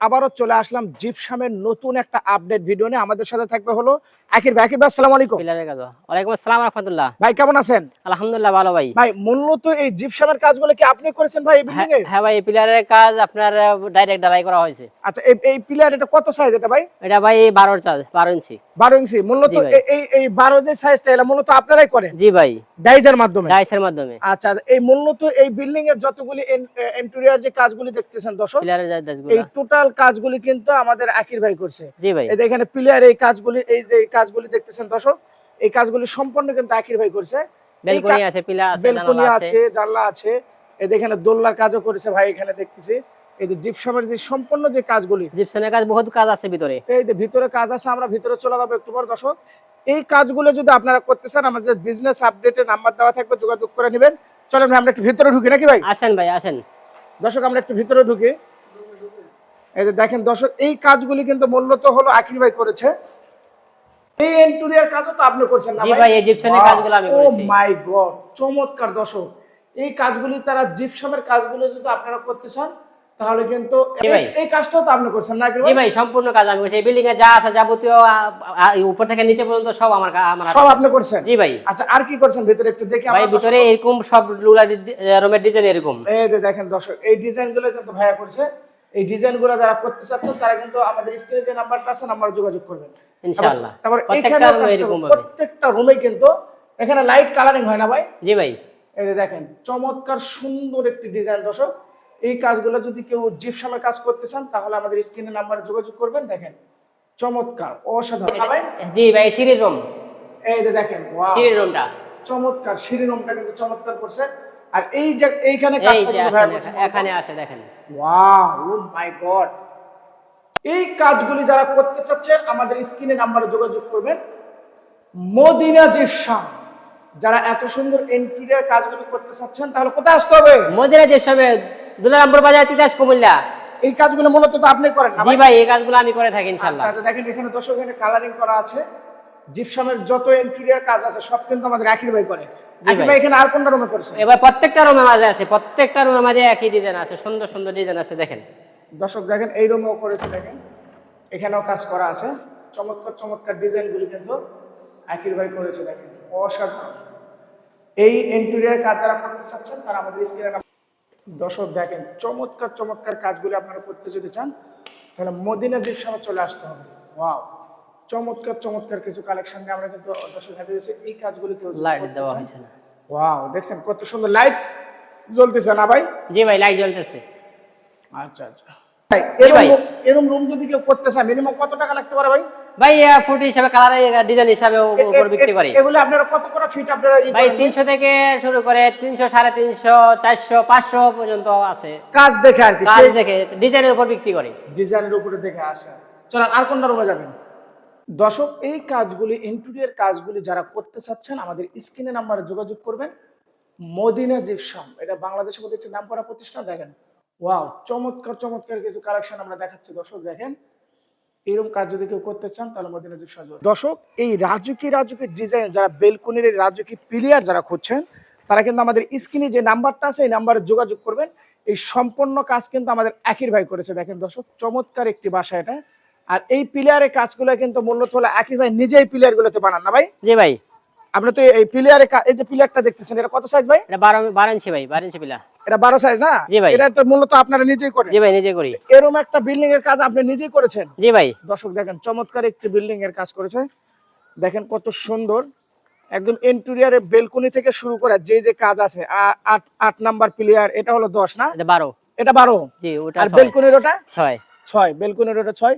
আবারও চলে আসলাম জিপসামের নতুন একটা আপডেট ভিডিও নিয়ে। আমাদের সাথে থাকবে হলো আকির ভাই। আকির ভাই আসসালামু আলাইকুম। ওয়ালাইকুম আসসালাম রহমতুল্লাহ। ভাই কেমন আছেন? আলহামদুলিল্লাহ ভালো ভাই। ভাই মূলত এই জিপসামের কাজগুলো কি আপনি করেছেন ভাই এই হ্যাঁ বিল্ডিং এ? হ্যাঁ ভাই এই পিলারের কাজ আপনার ডাইরেক্ট ডালাই করা হয়েছে। আচ্ছা এই এই পিলার এটা কত সাইজ এটা ভাই? এটা ভাই বারোর চার্জ বারো ইঞ্চি বারো ইঞ্চি মূলত এই- এই এই বারো যে সাইজটা এটা মূলত আপনারাই করেন? জি ভাই। ডাইজের মাধ্যমে? ডাইসের মাধ্যমে। আচ্ছা আচ্ছা, এই মূলত এই বিল্ডিং এর যতগুলি ইন্টেরিয়র যে কাজগুলি দেখতেছেন দর্শক এই টোটাল কাজগুলি কিন্তু আমাদের আকির ভাই করছে। জি ভাই। এই এখানে পিলার এই কাজগুলি এই যে কাজগুলি দেখতেছেন দর্শক এই কাজগুলি সম্পূর্ণ কিন্তু আকির ভাই করছে। বেলকনি আছে পিলার আছে জানালা আছে। এই এখানে দোলনার কাজও করেছে ভাই এখানে দেখতেছি। এই যে জিপসামের যে সম্পূর্ণ যে কাজগুলি জিপসনের কাজ বহুত কাজ আছে ভিতরে। এই যে ভিতরে কাজ আছে আমরা ভিতরে চলে যাব একটু পর দর্শক। এই কাজগুলো যদি আপনারা করতে চান আমাদের বিজনেস আপডেটের নাম্বার দেওয়া থাকবে যোগাযোগ করে নেবেন। চলেন ভাই, আমরা একটু ভিতরে ঢুকি নাকি ভাই? আসেন ভাই আসেন। দর্শক আমরা একটু ভিতরে ঢুকি। এই যে দেখেন দর্শক এই কাজগুলি কিন্তু মূলত হলো আকির ভাই করেছে। এই এন্টুরিয়ার কাজও তো আপনি করছেন না ভাই, এই জিপসামের কাজগুলো আমি করেছি। ও মাই গড চমৎকার দর্শক। এই কাজগুলি তারা জিপসামের কাজগুলো যদি আপনারা করতে চান তাহলে কিন্তু। এই- কাজটাও তো আপনি করছেন না জি ভাই? সম্পূর্ণ কাজ আমি করছি। এই বিল্ডিং এ যা আছে যাবতীয় উপর থেকে নিচে পর্যন্ত সব আমার আমার সব আপনি করছেন? জি ভাই। আচ্ছা আর কি করছেন ভিতরে একটু দেখি ভাই ভিতরে এরকম সব লুলা রুমের ডিজাইন এরকম। এই যে দেখেন দর্শক এই ডিজাইনগুলো কিন্তু ভাইয়া করছে। এই ডিজাইনগুলো যারা করতে চাচ্ছেন তারা কিন্তু আমাদের স্ক্রিনে যে নাম্বারটা আছে নাম্বার যোগাযোগ করবেন। ইনশাআল্লাহ। তারপর। হবে প্রত্যেকটা রুমে কিন্তু এখানে লাইট কালারিং হয় না ভাই। জি ভাই। এই যে দেখেন চমৎকার সুন্দর একটি ডিজাইন দর্শক। এই কাজগুলো যদি কেউ জিপসামের কাজ করতে চান তাহলে আমাদের স্ক্রিনে নাম্বারে যোগাযোগ করবেন। দেখেন চমৎকার অসাধারণ। জি ভাই সিঁড়ির রুম। এই যে দেখেন সিঁড়ির রুমটা। চমৎকার শিরিনমটা কিন্তু চমৎকার করছে। আর এই যে এইখানে এই কাজটা এখানে আসে দেখেন। Wow oh my God. এই কাজগুলি যারা করতে চাচ্ছেন আমাদের স্ক্রিনে নাম্বারে যোগাযোগ করবেন। মদিনা জিপসাম। যারা এত সুন্দর ইন্টেরিয়র কাজগুলি করতে চাচ্ছেন তাহলে কোথায় আসতে হবে? মদিনা সবে দুলারামপুর বাজার তিতাস কুমিল্লা। এই কাজগুলো মূলত তো আপনি করেন না জি ভাই? এই কাজগুলো আমি করে থাকি আচ্ছা ইনশাআল্লাহ আচ্ছা দেখেন এখানে দর্শক এখানে কালারিং করা আছে। জিপসামের যত ইন্টেরিয়র কাজ আছে সব কিন্তু আমাদের আখির ভাই করে। আখির ভাই। এখানে আর কোনটা রুমে করছে এবার প্রত্যেকটা রুমের মাঝে আছে প্রত্যেকটা রুমের মাঝে একই ডিজাইন আছে সুন্দর সুন্দর ডিজাইন আছে দেখেন। দর্শক দেখেন এই রুমেও করেছে দেখেন। এখানেও কাজ করা আছে। চমৎকার চমৎকার ডিজাইনগুলি কিন্তু আকির ভাই করেছে দেখেন। অসাধারণ। এই ইন্টেরিয়র কাজ যারা করতে চাচ্ছেন তারা আমাদের স্ক্রিনে দর্শক দেখেন চমৎকার চমৎকার কাজগুলি আপনারা করতে যদি চান তাহলে মদিনা দ্বীপ সময় চলে আসতে হবে। ওয়াও চমৎকার চমৎকার কিছু কালেকশন আমরা কিন্তু দর্শক হাতে রয়েছে এই কাজগুলি কেউ লাইট দেওয়া হয়েছে না। ওয়াও দেখছেন কত সুন্দর লাইট জ্বলতেছে না ভাই? জি ভাই লাইট জ্বলতেছে। আচ্ছা আচ্ছা। ভাই এরকম রুম যদি কেউ করতে চায় মিনিমাম কত টাকা লাগতে পারে ভাই? ভাই ফুট হিসাবে কালার ডিজাইন হিসাবে উপর বিক্রি করি। এগুলো আপনারা কত করে ফিট আপনারা ভাই করেন? তিনশো থেকে শুরু করে তিনশো সাড়ে তিনশো চারশো পাঁচশো পর্যন্ত আছে। কাজ দেখে আর কি কাজ দেখে ডিজাইনের উপর বিক্রি করি। ডিজাইনের উপরে দেখে আসে। চলেন আর কোনটা রুমে যাবেন? দর্শক এই কাজগুলি ইন্টেরিয়র কাজগুলি যারা করতে চাচ্ছেন আমাদের স্ক্রিনে নাম্বারে যোগাযোগ করবেন। মদিনা জিপসাম এটা বাংলাদেশের মধ্যে একটি নাম করা প্রতিষ্ঠান দেখেন। ওয়াও চমৎকার চমৎকার কিছু কালেকশন আমরা দেখাচ্ছি। দর্শক দেখেন এরকম কাজ যদি কেউ করতে চান তাহলে মদিনা জিপসাম সাজু দর্শক এই রাজুকি রাজুকি ডিজাইন যারা বেলকুনির রাজকীয় প্লেয়ার যারা খুঁজছেন তারা কিন্তু আমাদের স্ক্রিনে যে নাম্বারটা আছে এই নাম্বারে যোগাযোগ করবেন। এই সম্পূর্ণ কাজ কিন্তু আমাদের আকির ভাই করেছে। দেখেন দর্শক চমৎকার একটি বাসা এটা। আর এই প্লেয়ারের কাজগুলো কিন্তু মূলত হলো একই ভাই নিজেই পিলার গুলোতে বানান না ভাই? জি ভাই। আপনি তো এই পিলারের এই যে পিলারটা দেখতেছেন এটা কত সাইজ ভাই? এটা বারো বারো ইঞ্চি ভাই বারো ইঞ্চি পিলা এটা বারো সাইজ না? জি ভাই। এটা তো মূলত আপনারা নিজেই করেন। জি ভাই নিজে করি। এরকম একটা বিল্ডিং এর কাজ আপনি নিজেই করেছেন? জি ভাই। দর্শক দেখেন চমৎকার একটি বিল্ডিং এর কাজ করেছে। দেখেন কত সুন্দর। একদম ইন্টেরিয়ারে বেলকনি থেকে শুরু করে যে যে কাজ আছে আ- আট আট নাম্বার প্লেয়ার এটা হলো দশ না? এটা বারো। এটা বারো। জি ওটা আর বেলকনির ওটা? ছয়। ছয় বেলকনির ওটা ছয়।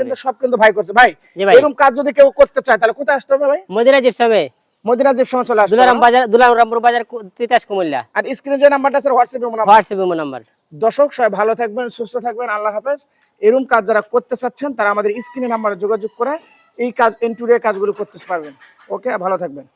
কিন্তু সব কিন্তু ভাই করছে। ভাই এরকম কাজ যদি কেউ করতে চায় তাহলে কোথায় আসতে হবে ভাই? মদিনা জিপসামে মদিনা জিপ সময় চলে আসবে দুলারাম বাজার দুলারামপুর বাজার তিতাস কুমিল্লা। আর স্ক্রিনে যে নাম্বারটা আছে হোয়াটসঅ্যাপে হোয়াটসঅ্যাপ নাম্বার। দর্শক সবাই ভালো থাকবেন সুস্থ থাকবেন আল্লাহ হাফেজ। এরকম কাজ যারা করতে চাচ্ছেন তারা আমাদের স্ক্রিনে নাম্বারে যোগাযোগ করে এই কাজ ইন্টুরিয়ার কাজগুলো করতে পারবেন। ওকে ভালো থাকবেন।